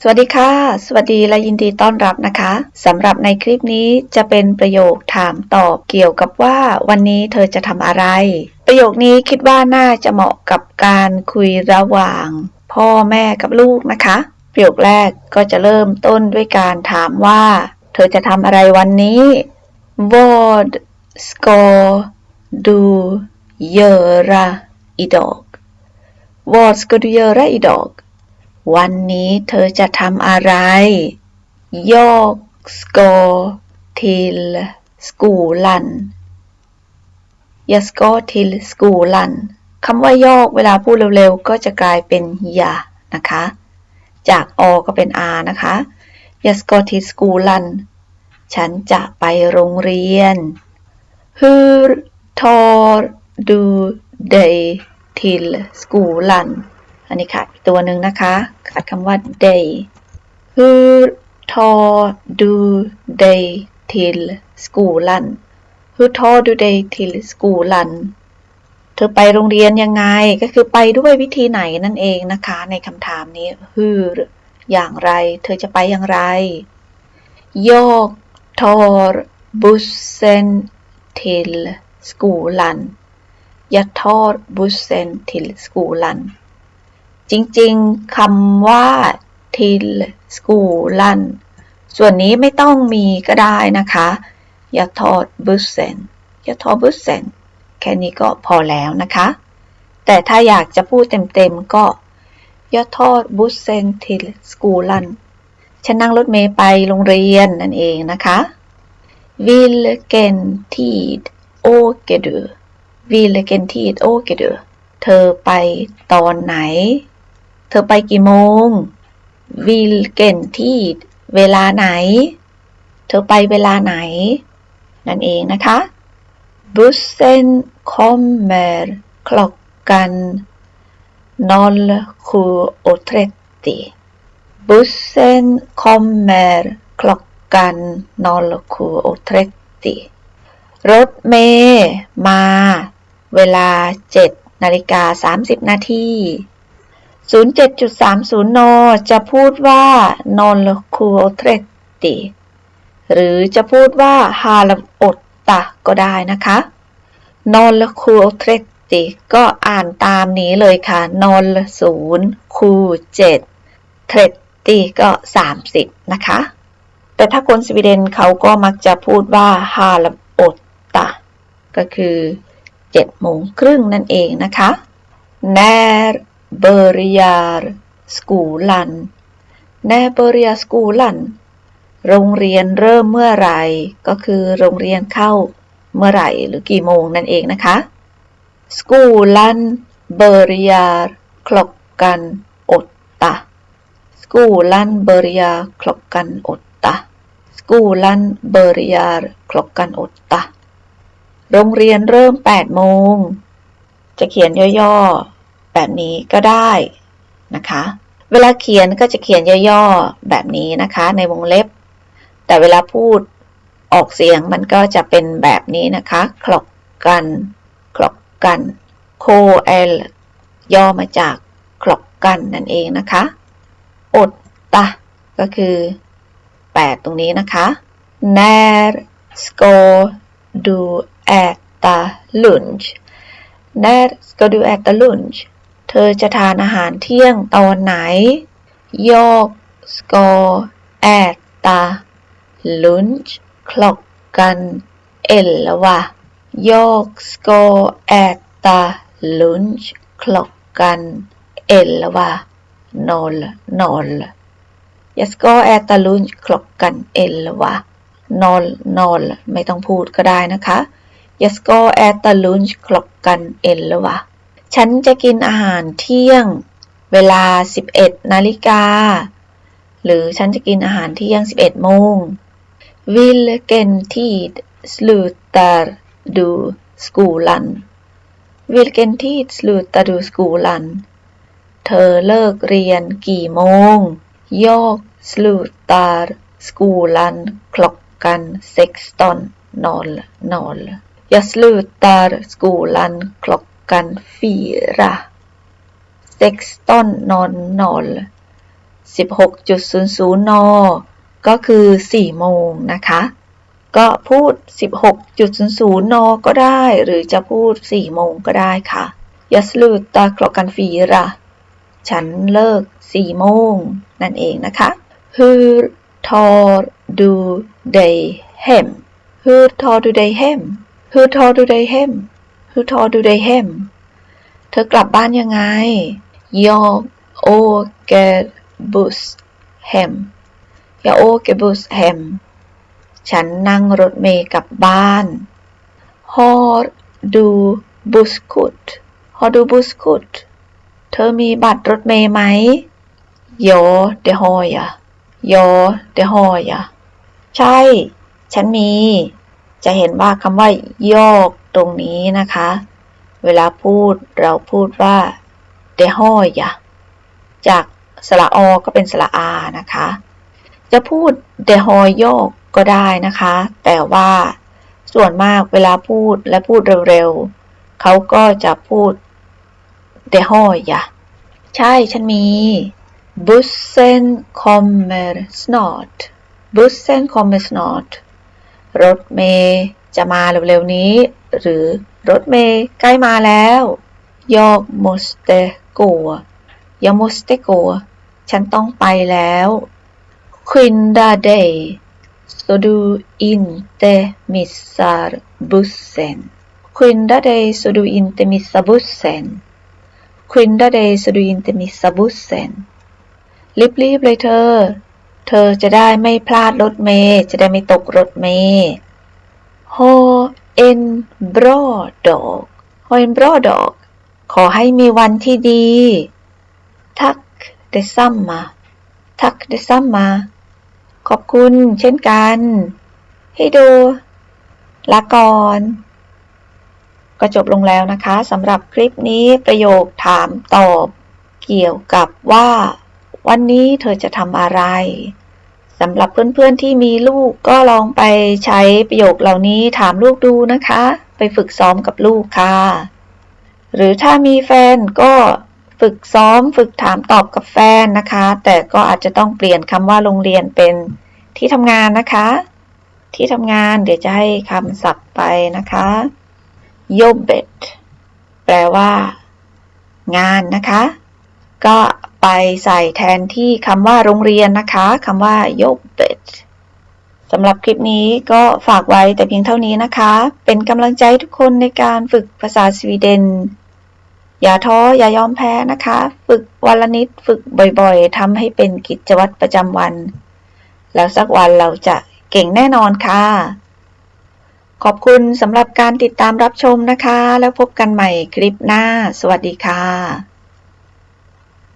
สวัสดีค่ะ สวัสดีและยินดีต้อนรับนะคะสำหรับในคลิปนี้จะเป็นประโยคถามตอบเกี่ยวกับว่า วันนี้เธอจะทำอะไร ประโยคนี้คิดว่าน่าจะเหมาะกับการคุยระหว่าง พ่อแม่กับลูกนะคะ ประโยคแรกก็จะเริ่มต้นด้วยการถามว่า เธอจะทำอะไรวันนี้ Vad ska du göra idag Vad ska du göra idag วันนี้เธอจะทำอะไร Jag ska till skolan Jag ska till skolan คำว่ายอกเวลาพูดเร็วๆ ก็จะกลายเป็นยานะคะ จากอก็เป็นอานะคะ Jag ska till skolan ฉันจะไปโรงเรียน Hur tar du dig till skolan อันนี้ขาดตัวหนึ่งนะคะ ขาดคำว่า day who tar do they till skolan who tar do they till skolan เธอไปโรงเรียนยังไง ก็คือไปด้วยวิธีไหนนั่นเองนะคะ ในคำถามนี้ who อย่างไร เธอจะไปอย่างไรโยกทอร์บุสเซนทิลสกูลันยาทอร์บุสเซนทิลสกูลัน จริง ๆคำว่า till skolan ส่วนนี้ไม่ต้องมีก็ได้นะคะ jag tar bussen jag tar bussen แค่นี้ก็พอแล้วนะคะ แต่ถ้าอยากจะพูดเต็มๆก็ jag tar bussen till skolan ฉันนั่งรถเมล์ไปโรงเรียนนั่นเองนะคะ vilken tid åker du vilken tid åker du เธอไปตอนไหน เธอไปกี่โมงวีลเก่นที่เวลาไหน เธอไปเวลาไหน นั่นเองนะคะ บุสเซนคอมเมอร์คล็อกกันนอลคูโอเทรติบุสเซนคอมเมอร์คล็อกกันนอลคูโอเทรติรถเมย์มา เวลาเจ็ดนาฬิกาสามสิบนาที 07.30นจะพูดว่า non l c u o t r e t i หรือจะพูดว่า h a l o t t a ก็ได้นะคะ non l c u o t r e t i ก็อ่านตามนี้เลยค่ะ non 0 cu 7 t r e t i ก็ 30 นะคะ แต่ถ้าคนสวีเดนเขาก็มักจะพูดว่า h a l o t t a ก็คือ7โมงครึ่งนั่นเองนะคะ när เบอริยาสกูลันแนเบริยาสกูลันโรงเรียนเริ่มเมื่อไหร่ ก็คือโรงเรียนเข้าเมื่อไหร่หรือกี่โมงนั่นเองนะคะสกูลันเบริยาคลอกกันอดตาสกูลันเบริยาคลอกกันอดตาสกูลันเบริยาคลอกกันอดตาโรงเรียนเริ่ม8โมงจะเขียนย่อๆ แบบนี้ก็ได้นะคะ เวลาเขียนก็จะเขียนย่อๆแบบนี้นะคะ ในวงเล็บ แต่เวลาพูดออกเสียงมันก็จะเป็นแบบนี้นะคะคลอกกันคลอกกันโคเอลย่อมาจากคลอกกันนั่นเองนะคะอดตะก็คือ 8 ตรงนี้นะคะ när ska du äta lunch när ska du äta lunch เธอจะทานอาหารเที่ยงตอนไหน โยกสกอร์แอดตาลุนช์คลอกกันเอ็ลวะโยกสกอร์แอดตาลุนช์คลอกกันเอ็ลวะนอลนอลยสกอร์แอดตาลุนช์คลอกกันเอ็ลวะนอลนอลไม่ต้องพูดก็ได้นะคะยสกอร์แอดตาลุนช์คลอกกันเอ็ลวะ ฉันจะกินอาหารเที่ยงเวลา 11 นาฬิกา หรือฉันจะกินอาหารเที่ยง 11 โมง Vilken tid slutar du skolan Vilken tid slutar du skolan เธอเลิกเรียนกี่โมง Jag slutar skolan klockan 16.00 Jag slutar skolan klockan fyra. 16.00 16.00 น ก็คือ 4 โมงนะคะ ก็พูด 16.00 น ก็ได้ หรือจะพูด 4 โมงก็ได้ค่ะ Jag slutar klockan fyra ฉันเลิก 4 โมง นั่นเองนะคะ Hur tar du dig hem Hur tar du dig hem Hur tar du dig hem คือทอดูไดเฮม เธอกลับบ้านยังไงยอโอเกบุสแฮมยาโอเกบุสแฮม ฉันนั่งรถเมล์กลับบ้าน ฮอดูบุสคุตฮอดูบุสคุตเธอมีบัตรรถเมล์ไหมยอเดฮอยะยอเดฮอยะใช่ ฉันมี จะเห็นว่าคำว่าโยกตรงนี้นะคะ เวลาพูดเราพูดว่าเดฮอยะจากสระอก็เป็นสระอานะคะ จะพูดเดฮอยอกก็ได้นะคะ แต่ว่าส่วนมากเวลาพูดและพูดเร็วๆเขาก็จะพูดเดฮอยะใช่ฉันมี bussen kommer snart bussen kommer snart ร รถเมย์จะมาเร็วๆนี้ หรือรถเมย์ใกล้มาแล้วยอกมสเตกัวยอมสเตกัวฉันต้องไปแล้วควินดาเดย์สดูอินเตมิซาร์บุสเซนควินดาเดย์สดูอินเตมิซาบุสเซนควินดาเดย์สดูอินเตมิซาบุสเซนรีบๆเลยเธอ เธอจะได้ไม่พลาดรถเมย์จะได้ไม่ตกรถเมย์ Ha en bra dag Ha en bra dag ขอให้มีวันที่ดี Tack detsamma Tack detsamma ขอบคุณเช่นกัน ให้ดูลาก่อน ก็จบลงแล้วนะคะสำหรับคลิปนี้ประโยคถามตอบ เกี่ยวกับว่า วันนี้เธอจะทำอะไรสำหรับเพื่อนๆที่มีลูกก็ลองไปใช้ประโยคเหล่านี้ถามลูกดูนะคะ ไปฝึกซ้อมกับลูกค่ะ หรือถ้ามีแฟนก็ฝึกซ้อมฝึกถามตอบกับแฟนนะคะ แต่ก็อาจจะต้องเปลี่ยนคำว่าโรงเรียนเป็นที่ทำงานนะคะ ที่ทำงานเดี๋ยวจะให้คำศัพท์ไปนะคะ jobbet แปลว่า งานนะคะ ก็ ไปใส่แทนที่คำว่าโรงเรียนนะคะคำว่า jobbet สำหรับคลิปนี้ก็ฝากไว้แต่เพียงเท่านี้นะคะ เป็นกำลังใจทุกคนในการฝึกภาษาสวีเดน อย่าท้ออย่ายอมแพ้นะคะ ฝึกวันละนิดฝึกบ่อยๆทำให้เป็นกิจวัตรประจำวัน แล้วสักวันเราจะเก่งแน่นอนค่ะ ขอบคุณสำหรับการติดตามรับชมนะคะ แล้วพบกันใหม่คลิปหน้า สวัสดีค่ะ